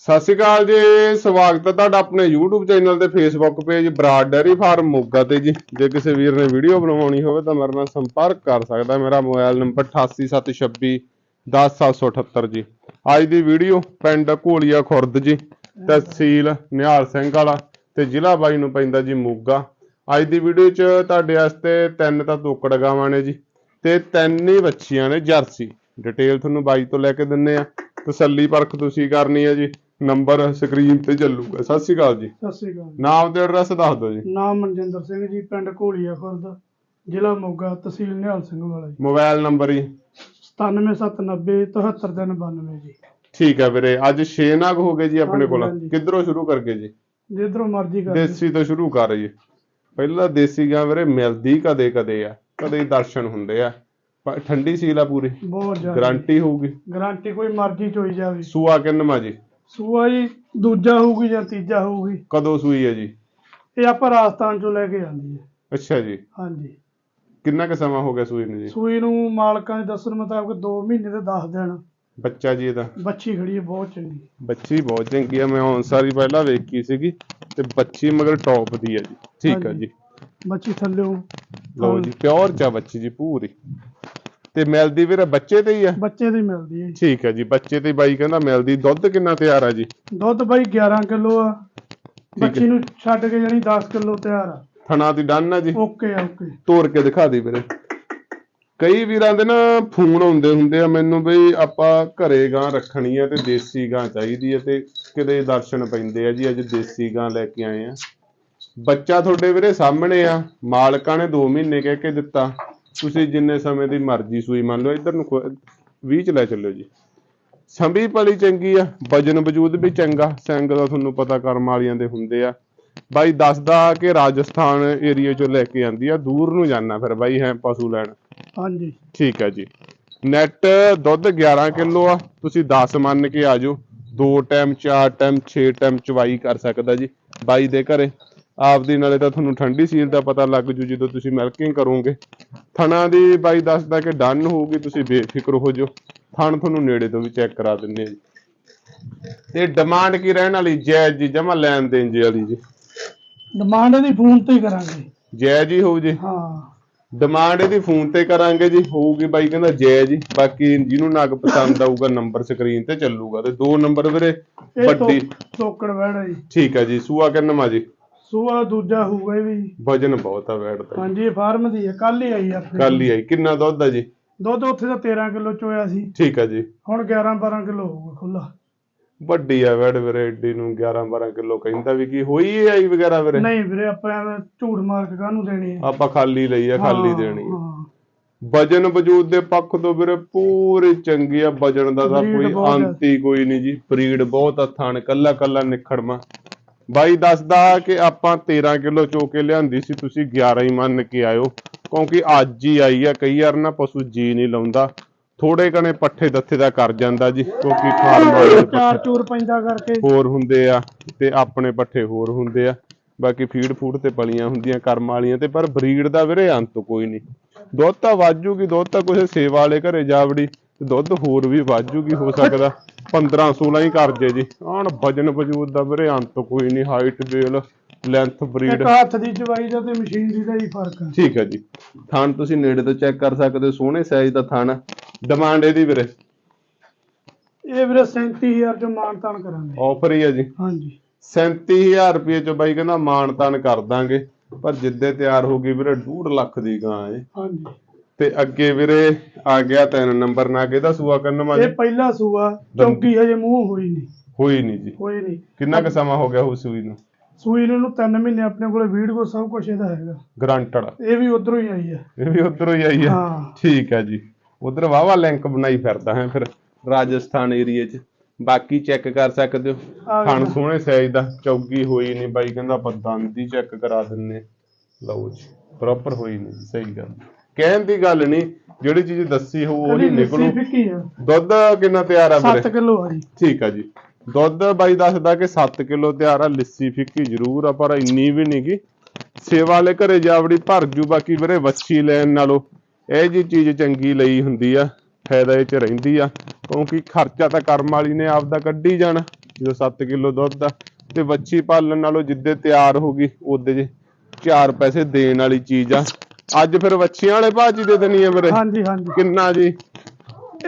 ਸਤਿ ਸ਼੍ਰੀ ਅਕਾਲ ਜੀ, ਸਵਾਗਤ ਹੈ ਤੁਹਾਡਾ ਆਪਣੇ YouTube ਚੈਨਲ ਤੇ Facebook page Brar dairy farm Moga ਤੇ ਜੀ। ਜੇ ਕਿਸੇ ਵੀਰ ਨੇ ਵੀਡੀਓ ਬਣਵਾਉਣੀ ਹੋਵੇ ਤਾਂ ਮੇਰੇ ਨਾਲ ਸੰਪਰਕ ਕਰ ਸਕਦਾ ਮੇਰਾ ਮੋਬਾਈਲ ਨੰਬਰ 8876 10778 ਜੀ। ਅੱਜ ਦੀ ਵੀਡੀਓ ਪਿੰਡ ਘੋਲੀਆ ਖੁਰਦ ਜੀ, ਤਹਿਸੀਲ ਨਿਹਾਲ ਸਿੰਘ ਵਾਲਾ ਤੇ ਜ਼ਿਲ੍ਹਾ ਬਾਈ ਨੂੰ ਪੈਂਦਾ ਜੀ ਮੋਗਾ। ਅੱਜ ਦੀ ਵੀਡੀਓ 'ਚ ਤੁਹਾਡੇ ਵਾਸਤੇ ਤਿੰਨ ਤਾਂ ਤੋਕੜ ਗਾਵਾਂ ਨੇ ਜੀ ਤੇ ਤਿੰਨ ਹੀ ਬੱਚੀਆਂ ਨੇ ਜਰਸੀ। ਡਿਟੇਲ ਤੁਹਾਨੂੰ ਬਾਈ ਤੋਂ ਲੈ ਕੇ ਦਿੰਨੇ ਆ। ਤਸੱਲੀ ਪਰਖ ਤੁਸੀਂ ਕਰਨੀ ਹੈ ਜੀ। ਨੰਬਰ ਸਕਰੀਨ ਤੇ ਚੱਲੂਗਾ। ਸਤਿ ਸ਼੍ਰੀ ਅਕਾਲ ਜੀ। ਸਤਿ ਸ੍ਰੀ ਅਕਾਲ ਨਾਮ ਤੇ ਐਡਰੈਸ ਦੱਸ ਦਿਓ ਜੀ। ਨਾਮ ਮਨਜਿੰਦਰ ਸਿੰਘ ਜੀ ਪਿੰਡ ਘੋਲੀਆ ਖੁਰਦ ਜ਼ਿਲ੍ਹਾ ਮੋਗਾ ਤਹਿਸੀਲ ਨਿਹਾਲ ਸਿੰਘ ਵਾਲਾ ਜੀ। ਮੋਬਾਈਲ ਨੰਬਰ ਜੀ। 97790 77392 ਜੀ। ਠੀਕ ਹੈ ਵੀਰੇ ਅੱਜ 6 ਨਾਗ ਹੋ ਗਏ ਜੀ ਆਪਣੇ ਕੋਲ। ਹਾਂਜੀ। ਕਿੱਧਰੋਂ ਸ਼ੁਰੂ ਕਰਕੇ ਜੀ? ਜਿੱਧਰੋਂ ਮਰਜ਼ੀ ਕਰ ਦੇਸੀ ਤੋਂ ਸ਼ੁਰੂ ਕਰ ਜੀ। ਪਹਿਲਾਂ ਦੇਸੀ ਗਾਂ ਵੀਰੇ ਮਿਲਦੀ ਕਦੇ ਕਦੇ ਆ। ਕਦੇ ਦਰਸ਼ਨ ਹੁੰਦੇ ਆ। ਪਰ ਠੰਡੀ ਸੀਲ ਆ ਪੂਰੀ। ਬਹੁਤ ਜ਼ਿਆਦਾ। ਗਾਰੰਟੀ ਹੋਊਗੀ। ਗਾਰੰਟੀ ਕੋਈ ਮਰਜ਼ੀ ਚੋਈ ਜਾਵੇ। ਸੂਆ ਕਿੰਨਵਾਂ ਜੀ? ਸੂਆ ਜੀ ਦੂਜਾ ਹੋਊਗੀ ਜਾਂ ਤੀਜਾ ਹੋਊਗੀ? ਕਦੋਂ ਸੂਈ ਹੈ ਜੀ? ਇਹ ਆਪਾਂ ਰਾਜਸਥਾਨ ਚੋਂ ਲੈ ਕੇ ਆਂਦੀ ਹੈ। ਅੱਛਾ ਜੀ। ਹਾਂਜੀ। ਕਿੰਨਾ ਕੁ ਸਮਾਂ ਹੋ ਗਿਆ ਸੂਈ ਨੂੰ ਜੀ? ਸੂਈ ਨੂੰ ਮਾਲਕਾਂ ਦੇ ਦੱਸਣ ਮੁਤਾਬਕ 2 ਮਹੀਨੇ ਤੇ 10 ਦਿਨ। ਬੱਚਾ ਜੀ ਇਹਦਾ? ਬੱਚੀ ਖੜੀ ਹੈ ਬਹੁਤ ਚੰਗੀ। ਬੱਚੀ ਬਹੁਤ ਚੰਗੀ ਆ। ਮੈਂ ਹੁਣ ਸਾਰੀ ਪਹਿਲਾਂ ਵੇਖੀ ਸੀਗੀ ਤੇ ਬੱਚੀ ਮਗਰ ਟੌਪ ਦੀ ਹੈ ਜੀ। ਠੀਕ ਆ ਹਾਂਜੀ। ਜੀ। ਬੱਚੀ ਥੱਲਿਓ ਲਓ ਜੀ ਪਿਓਰ ਚਾ ਬੱਚੀ ਜੀ ਪੂਰੀ। ਤੇ ਮਿਲਦੀ ਵੀਰੇ ਬੱਚੇ ਤੇ ਹੀ ਆ? ਬੱਚੇ ਦੀ ਮਿਲਦੀ ਹੈ ਜੀ। ਠੀਕ ਹੈ ਜੀ ਬੱਚੇ ਤੇ ਹੀ ਬਾਈ ਕਹਿੰਦਾ ਮਿਲਦੀ। ਦੁੱਧ ਕਿੰਨਾ ਤਿਆਰ ਆ ਜੀ? ਦੁੱਧ ਬਾਈ 11 ਕਿਲੋ ਆ। ਹੈ। ਬੱਚੀ ਨੂੰ ਛੱਡ ਕੇ ਜਾਣੀ 10 ਕਿਲੋ ਤਿਆਰ ਆ। ਥਣਾ ਦੀ ਡਨ ਆ ਜੀ? ਓਕੇ ਆ ਓਕੇ। ਤੋੜ ਕੇ ਦਿਖਾ ਦੇ ਵੀਰੇ। ਕਈ ਵੀਰਾਂ ਦੇ ਨਾ ਫੋਨ ਆਉਂਦੇ ਹੁੰਦੇ ਆ ਮੈਨੂੰ ਬਈ ਆਪਾਂ ਘਰੇ ਗਾਂ ਰੱਖਣੀ ਆ ਤੇ ਦੇਸੀ ਗਾਂ ਚਾਹੀਦੀ ਆ ਤੇ ਕਿਤੇ ਦਰਸ਼ਨ ਪੈਂਦੇ ਆ ਜੀ ਅੱਜ ਦੇਸੀ ਗਾਂ ਲੈ ਕੇ ਆਏ ਆ। ਬੱਚਾ ਤੁਹਾਡੇ ਵੀਰੇ ਸਾਹਮਣੇ ਆ ਮਾਲਕਾਂ ਨੇ 2 ਮਹੀਨੇ ਕਹਿ ਕੇ ਦਿੱਤਾ। ਤੁਸੀਂ ਜਿੰਨੇ ਸਮੇਂ ਦੀ ਮਰਜ਼ੀ ਸੂਈ ਮੰਨ ਲਓ ਇੱਧਰ ਨੂੰ 20 ਚ ਲੈ ਚੱਲਿਓ ਜੀ। ਸੰਭੀ ਪਲੀ ਚੰਗੀ ਆ ਵਜਨ ਵਜੂਦ ਵੀ ਚੰਗਾ ਸਿੰਘ ਦਾ ਤੁਹਾਨੂੰ ਪਤਾ ਕਰਮ ਵਾਲੀਆਂ ਦੇ ਹੁੰਦੇ ਆ। ਬਾਈ ਦੱਸਦਾ ਕਿ ਰਾਜਸਥਾਨ ਏਰੀਆ ਚੋਂ ਲੈ ਕੇ ਆਂਦੀ ਆ ਦੂਰ ਨੂੰ ਜਾਣਾ ਫਿਰ ਬਾਈ ਹੈ ਪਸ਼ੂ ਲੈਣ। ਹਾਂਜੀ। ਠੀਕ ਹੈ ਜੀ। ਨੈਟ ਦੁੱਧ 11 ਕਿਲੋ ਆ ਤੁਸੀਂ 10 ਮੰਨ ਕੇ ਆ ਜਾਓ। ਦੋ ਟਾਈਮ ਚਾਰ ਟਾਈਮ 6 ਟਾਈਮ ਚਵਾਈ ਕਰ ਸਕਦਾ ਜੀ ਬਾਈ ਦੇ ਘਰੇ। ਆਪਦੀ ਨਾਲੇ ਤਾਂ ਤੁਹਾਨੂੰ ਠੰਡੀ ਸੀਲ ਦਾ ਪਤਾ ਲੱਗ ਜੂ ਜਦੋਂ ਤੁਸੀਂ ਮਿਲਕਿੰਗ ਕਰੋਗੇ। ਥਣਾ ਦੀ ਬਾਈ ਦੱਸਦਾ ਕਿ ਡਨ ਹੋਊਗੀ ਤੁਸੀਂ ਬੇਫਿਕਰ ਹੋ ਜਾਓ। ਥਣ ਤੁਹਾਨੂੰ ਨੇੜੇ ਤੋਂ ਵੀ ਚੈੱਕ ਕਰਾ ਆ ਜੀ। ਤੇ ਡਿਮਾਂਡ ਕੀ ਰਹਿਣ ਵਾਲੀ? ਜਾਇਜ਼ ਜੀ ਜਮਾ ਲੈਣ ਦੇਣ ਜੀ ਵਾਲੀ ਜੀ। ਡਿਮਾਂਡ ਇਹਦੀ ਫੋਨ ਤੇ ਹੀ ਕਰਾਂਗੇ। ਜਾਇਜ਼ ਹੀ ਹੋਊ ਜੀ। ਹਾਂ। ਡਿਮਾਂਡ ਇਹਦੀ ਫੋਨ ਤੇ ਕਰਾਂਗੇ ਜੀ। ਹੋਊਗੀ ਬਾਈ ਕਹਿੰਦਾ ਜੈ ਜੀ ਬਾਕੀ ਜਿਹਨੂੰ ਨਗ ਪਸੰਦ ਆਊਗਾ ਨੰਬਰ ਸਕਰੀਨ ਤੇ ਚੱਲੂਗਾ। ਤੇ ਦੋ ਨੰਬਰ ਵੀਰੇ ਵੱਡੀ। ਵੜਾ ਜੀ। ਠੀਕ ਹੈ ਜੀ। ਸੂਆ ਕਿੰਨਵਾ ਜੀ? ਸੂਆ ਦੂਜਾ ਹੋਊਗਾ ਇਹ ਵੀ। ਵਜਨ ਬਹੁਤ ਆ ਬੈਠ ਦਾ। ਹਾਂਜੀ ਇਹ ਫਾਰਮ ਦੀ ਹੈ ਕੱਲ ਹੀ ਆਈ ਆਪਣੇ। ਕੱਲ ਹੀ ਆਈ। ਕਿੰਨਾ ਦੁੱਧ ਆ ਜੀ? ਦੁੱਧ ਉੱਥੇ ਤਾਂ 13 ਕਿਲੋ ਚੋਇਆ ਸੀ। ਠੀਕ ਹੈ ਜੀ। ਹੁਣ 11 12 ਕਿਲੋ ਹੋਊਗਾ ਖੁੱਲਾ ਵੱਡੀ ਆ ਬੈਡ ਵੀਰੇ ਏਡੀ ਨੂੰ 11 12 ਕਿਲੋ ਕਹਿੰਦਾ ਵੀ ਕੀ ਹੋਈ ਇਹ ਆਈ ਵਗੈਰਾ ਵੀਰੇ? ਨਹੀਂ ਵੀਰੇ ਆਪਾਂ ਐਵੇਂ ਝੂਠ ਮਾਰ ਕੇ ਕਾਹਨੂੰ ਦੇਣੀ ਹੈ ਆਪਾਂ ਖਾਲੀ ਲਈ ਆ ਖਾਲੀ ਦੇਣੀ ਆ। ਹਾਂ। ਵਜਨ ਵਜੂਦ ਦੇ ਪੱਖ ਤੋਂ ਵੀਰੇ ਪੂਰੀ ਚੰਗੀ ਆ ਵਜਨ ਦਾ ਤਾਂ ਕੋਈ ਆ। ਅੰਤ ਹੀ ਕੋਈ ਨਹੀਂ ਜੀ। ਬਰੀਡ ਬਹੁਤ ਆ ਥਣ ਕੱਲਾ ਕੱਲਾ ਨਿਖੜਮਾ। ਬਾਈ ਦੱਸਦਾ ਕਿ ਆਪਾਂ 13 ਕਿਲੋ ਚੋ ਕੇ ਲਿਆਂਦੀ ਸੀ ਤੁਸੀਂ 11 ਹੀ ਮੰਨ ਕੇ ਆਇਓ। ਕਿਉਂਕਿ ਅੱਜ ਹੀ ਆਈ ਆ ਕਈ ਵਾਰ ਨਾ ਪਸ਼ੂ ਜੀ ਨਹੀਂ ਲਾਉਂਦਾ। ਥੋੜੇ ਕਣੇ ਪੱਠੇ ਦੱਥੇ ਦਾ ਕਰ ਜਾਂਦਾ ਜੀ ਕਿਉਂਕਿ ਫਾਰਮ ਵਾਲੇ ਚਾਰ ਚੂਰ ਪੈਂਦਾ ਕਰਕੇ। ਹੋਰ ਹੁੰਦੇ ਆ ਤੇ ਆਪਣੇ ਪੱਠੇ ਹੋਰ ਹੁੰਦੇ ਆ। ਬਾਕੀ ਫੀਡ ਫੂਡ ਤੇ ਪਲੀਆਂ ਹੁੰਦੀਆਂ ਕਰਮ ਵਾਲੀਆਂ ਤੇ ਪਰ ਬਰੀਡ ਦਾ ਵੀਰੇ ਅੰਤ ਕੋਈ ਨਹੀਂ। ਦੁੱਧ ਤਾਂ ਵਾਜੂਗੀ ਦੁੱਧ ਤਾਂ ਕਿਸੇ ਸੇਵਾ ਵਾਲੇ ਘਰੇ ਜਾਵੜੀ। ਤੇ ਦੁੱਧ ਹੋਰ ਵੀ ਵਾਜੂਗੀ ਹੋ ਸਕਦਾ 15 16 ਹੀ ਕਰ ਜੇ ਜੀ। ਵਜਨ ਵਜੂਦ ਦਾ ਵੀਰੇ ਅੰਤ ਕੋਈ ਨਹੀਂ ਹਾਈਟ ਵੇਲ ਲੈਂਥ ਬਰੀਡ ਇੱਕ ਹੱਥ ਦੀ ਚਵਾਈ ਦਾ ਤੇ ਮਸ਼ੀਨ ਦੀ ਦਾ ਹੀ ਫ਼ਰਕ ਹੈ ਠੀਕ ਹੈ ਜੀ। ਥਣ ਤੁਸੀਂ ਨੇੜੇ ਤੋਂ ਚੈੱਕ ਕਰ ਸਕਦੇ ਹੋ ਸੋਹਣੇ ਸਾਈਜ਼ ਦਾ ਥਣ ਡਿਮਾਂਡ ਇਹਦੀ ਵੀਰੇ। ਇਹ ਵੀਰੇ 37000 ਚ ਮਾਨ ਤਾਨ ਕਰਾਂਗੇ। ਆਫਰ ਹੀ ਹੈ ਜੀ। ਹਾਂਜੀ। 37000 ਰੁਪਏ ਚ ਬਾਈ ਕਹਿੰਦਾ ਮਾਣ ਤਾਨ ਕਰ ਦਾਂਗੇ ਪਰ ਜਿੱਦੇ ਤਿਆਰ ਹੋ ਗਈ ਵੀਰੇ 2.5 ਲੱਖ ਦੀ ਗਾਂ ਏ ਹਾਂਜੀ। ਤੇ ਅੱਗੇ ਵੀਰੇ ਆ ਗਿਆ ਤਿੰਨ ਨੰਬਰ ਨਾ ਕਿਹਦਾ ਸੂਆ ਕਰਨ ਮਾ ਇਹ ਪਹਿਲਾ ਸੂਆ ਚੌਕੀ ਹਜੇ ਮੂੰਹ ਹੋਈ ਨਹੀਂ। ਹੋਈ ਨਹੀਂ ਜੀ। ਹੋਈ ਨਹੀਂ। ਕਿੰਨਾ ਕੁ ਸਮਾਂ ਹੋ ਗਿਆ ਉਸ ਸੂਈ ਨੂੰ? ਸੂਈ ਨੂੰ 3 ਮਹੀਨੇ ਆਪਣੇ ਕੋਲੇ ਵੀਡੀਓ ਸਭ ਕੁਝ ਇਹਦਾ ਹੈਗਾ। ਗਰੰਟਡ। ਇਹ ਵੀ ਉਧਰੋਂ ਹੀ ਆਈ ਹੈ। ਇਹ ਵੀ ਉਧਰੋਂ ਹੀ ਆਈ ਹੈ? ਹਾਂ। ਠੀਕ ਹੈ ਜੀ। ਉਧਰ ਵਾਵਾ ਲਿੰਕ ਬਣਾਈ ਫਿਰਦਾ ਹੈ ਫਿਰ ਰਾਜਸਥਾਨ ਏਰੀਏ 'ਚ। ਬਾਕੀ ਚੈੱਕ ਕਰ ਸਕਦੇ ਹੋ। ਖਾਣ ਸੋਹਣੇ ਸਾਈਜ਼ ਦਾ ਚੌਗੀ ਹੋਈ ਨਹੀਂ ਬਾਈ ਕਹਿੰਦਾ ਆਪਾਂ ਦੰਦ ਹੀ ਚੈੱਕ ਕਰਾ ਦਿੰਨੇ। ਲਓ ਜੀ ਪ੍ਰੋਪਰ ਹੋਈ ਨਹੀਂ ਸਹੀ ਗੱਲ। ਕਹਿਣ ਦੀ ਗੱਲ ਨਹੀਂ ਜਿਹੜੀ ਚੀਜ਼ ਦੱਸੀ ਹੋ ਉਹੀ ਨਿਕਲੂ। ਦੁੱਧ ਕਿੰਨਾ ਤਿਆਰ ਆ 7 ਵੀਰੇ ਕਿਲੋ ਆ ਜੀ। ਠੀਕ ਆ ਜੀ। ਦੁੱਧ ਬਾਈ ਦੱਸਦਾ ਕਿ 7 ਕਿਲੋ ਤਿਆਰ ਆ ਲੱਸੀ ਫਿੱਕੀ ਜ਼ਰੂਰ ਆ ਪਰ ਇੰਨੀ ਵੀ ਨਹੀਂ ਗੀ। ਸੇਵਾ ਵਾਲੇ ਘਰੇ ਜਾਵੜੀ ਭਰ ਜੂ ਬਾਕੀ ਵੀਰੇ ਵੱਛੀ ਲੈਣ ਨਾਲੋਂ ਇਹ ਜੀ ਚੀਜ਼ ਚੰਗੀ ਲਈ ਹੁੰਦੀ ਆ ਫਾਇਦਾ ਇਹ ਚ ਰਹਿੰਦੀ ਆ। ਕਿਉਂਕਿ ਖਰਚਾ ਤਾਂ ਕਰਮ ਵਾਲੀ ਨੇ ਆਪਦਾ ਕੱਢੀ ਜਾਣਾ ਜਦੋਂ 7 ਕਿਲੋ ਦੁੱਧ ਆ। ਤੇ ਵੱਛੀ ਪਾਲਣ ਨਾਲੋਂ ਜਿੱਦੇ ਤਿਆਰ ਹੋ ਗਈ ਉਹਦੇ ਜੇ 4 ਪੈਸੇ ਦੇਣ ਵਾਲੀ ਚੀਜ਼ ਆ। ਅੱਜ ਫਿਰ ਵੱਛੀਆਂ ਵਾਲੇ ਭਾਜੀ ਦੇ ਦੇਣੀ ਆ ਵੀਰੇ। ਹਾਂਜੀ ਹਾਂਜੀ। ਕਿੰਨਾ ਜੀ?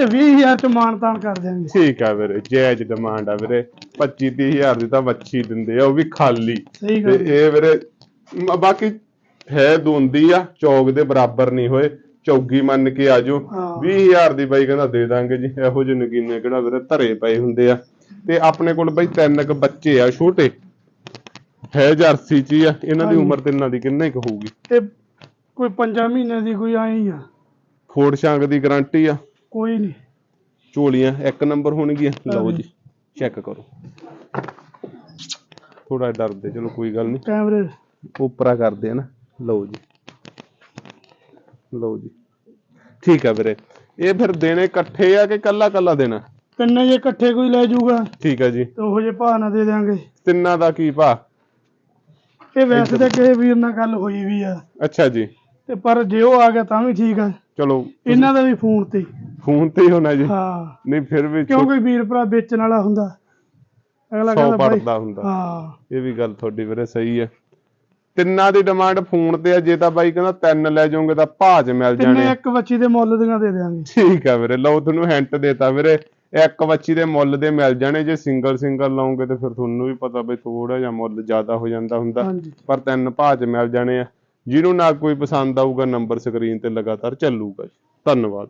ਇਹ 20000 ਚ ਮਾਨਤਾਨ ਕਰ ਦਿਆਂਗੇ। ਠੀਕ ਆ ਵੀਰੇ ਜਾਇਜ਼ ਡਿਮਾਂਡ ਆ ਵੀਰੇ। 25 30000 ਦੀ ਤਾਂ ਵੱਛੀ ਦਿੰਦੇ ਆ ਉਹ ਵੀ ਖਾਲੀ। ਸਹੀ ਤੇ ਗੱਲ ਇਹ ਵੀਰੇ ਮ- ਬਾਕੀ ਹੈ ਦੁੰਦੀ ਆ ਚੌਕ ਦੇ ਬਰਾਬਰ ਨਹੀਂ ਹੋਏ। ਚੌਗੀ ਮੰਨ ਕੇ ਆਜੋ। ਹਾਂ। 20000 ਦੀ ਬਾਈ ਕਹਿੰਦਾ ਦੇ ਦਾਂਗੇ ਜੀ ਇਹੋ ਜਿਹੇ ਨਗੀਨੇ ਕਿਹੜਾ ਵੀਰੇ ਧਰੇ ਪਏ ਹੁੰਦੇ ਆ। ਤੇ ਆਪਣੇ ਕੋਲ ਬਾਈ ਤਿੰਨ ਕ ਬੱਚੇ ਆ ਛੋਟੇ। ਹੈ ਜਰਸੀ ਚ ਹੀ ਆ ਇਹਨਾਂ ਦੀ ਹਾਂਜੀ। ਉਮਰ ਤਿੰਨਾਂ ਦੀ ਕਿੰਨੇ ਕੁ ਹੋਊਗੀ? ਇਹ ਕੋਈ 5 ਮਹੀਨੇ ਦੀ ਕੋਈ ਆਈ ਆ। ਖੋੜ ਛਾਂਗ ਦੀ ਗਾਰੰਟੀ ਆ। ਕੋਈ ਨਹੀਂ। ਝੋਲੀਆਂ ਇੱਕ ਨੰਬਰ ਹੋਣਗੀਆਂ। ਲਓ। ਜੀ ਚੈੱਕ ਕਰੋ। ਥੋੜਾ ਡਰਦੇ ਚਲੋ ਕੋਈ ਗੱਲ ਨਹੀਂ। ਕੈਮਰੇ। ਉਪਰਾ ਕਰਦੇ ਆ ਨਾ। ਲਓ ਜੀ। ਲਓ ਜੀ। ਠੀਕ ਆ ਵੀਰੇ। ਇਹ ਫਿਰ ਦੇਣੇ ਇਕੱਠੇ ਆ ਕਿ ਕੱਲਾ ਕੱਲਾ ਦੇਣਾ? ਤਿੰਨੇ ਜੇ ਇਕੱਠੇ ਕੋਈ ਲੈ ਜਾਊਗਾ ਠੀਕ ਆ ਜੀ। ਤੇ ਉਹੋ ਜੇ ਭਾਅ ਨਾਲ ਦੇ ਦਿਆਂਗੇ। ਤਿੰਨਾਂ ਦਾ ਕੀ ਭਾ ਇਹ ਵੈਸੇ ਤਾਂ ਕਿਸੇ ਵੀਰ ਨਾਲ ਗੱਲ ਹੋਈ ਵੀ ਆ। ਅੱਛਾ ਜੀ। ਤੇ ਪਰ ਜੇ ਉਹ ਆ ਗਿਆ ਤਾਂ ਵੀ ਠੀਕ ਆ। ਚਲੋ ਇਹਨਾਂ ਦਾ ਵੀ ਫੋਨ ਤੇ। ਫੋਨ ਤੇ ਹੀ ਹੋਣਾ ਜੀ। ਹਾਂ। ਨਹੀਂ ਫਿਰ ਵੀ ਕਿਉਂਕਿ ਵੀਰ ਭਰਾ ਵੇਚਣ ਵਾਲਾ ਹੁੰਦਾ? ਅਗਲਾ ਕਹਿੰਦਾ ਪੜਦਾ ਹੁੰਦਾ। ਹਾਂ। ਇਹ ਵੀ ਗੱਲ ਤੁਹਾਡੀ ਵੀਰੇ ਸਹੀ ਹੈ। ਤਿੰਨਾਂ ਦੀ ਡਿਮਾਂਡ ਫੋਨ ਤੇ ਆ ਜੇ ਤਾਂ ਬਾਈ ਕਹਿੰਦਾ ਤਿੰਨ ਲੈ ਜਾਓਗੇ ਤਾਂ ਭਾਜ ਮਿਲ ਜਾਣੇ ਤਿੰਨੇ। ਇੱਕ ਬੱਚੀ ਦੇ ਮੁੱਲ ਦੀਆਂ ਦੇ ਦਿਆਂਗੇ। ਠੀਕ ਆ ਵੀਰੇ ਲਓ ਤੁਹਾਨੂੰ ਹਿੰਟ ਦੇਤਾ ਵੀਰੇ ਇੱਕ ਬੱਚੀ ਦੇ ਮੁੱਲ ਦੇ ਮਿਲ ਜਾਣੇ ਜੇ ਸਿੰਗਲ ਸਿੰਗਲ ਲਾਉਂਗੇ ਤੇ ਫਿਰ ਤੁਹਾਨੂੰ ਵੀ ਪਤਾ ਬਈ ਥੋੜਾ ਜਿਹਾ ਮੁੱਲ ਜ਼ਿਆਦਾ ਹੋ ਜਾਂਦਾ ਹੁੰਦਾ। ਪਰ ਤਿੰਨ ਭਾਜ ਮਿਲ ਜਾਣੇ ਆ। ਜਿਹਨੂੰ ਨਾ ਕੋਈ ਪਸੰਦ ਆਊਗਾ ਨੰਬਰ ਸਕਰੀਨ ਤੇ ਲਗਾਤਾਰ ਚੱਲੂਗਾ। ਜੀ ਧੰਨਵਾਦ।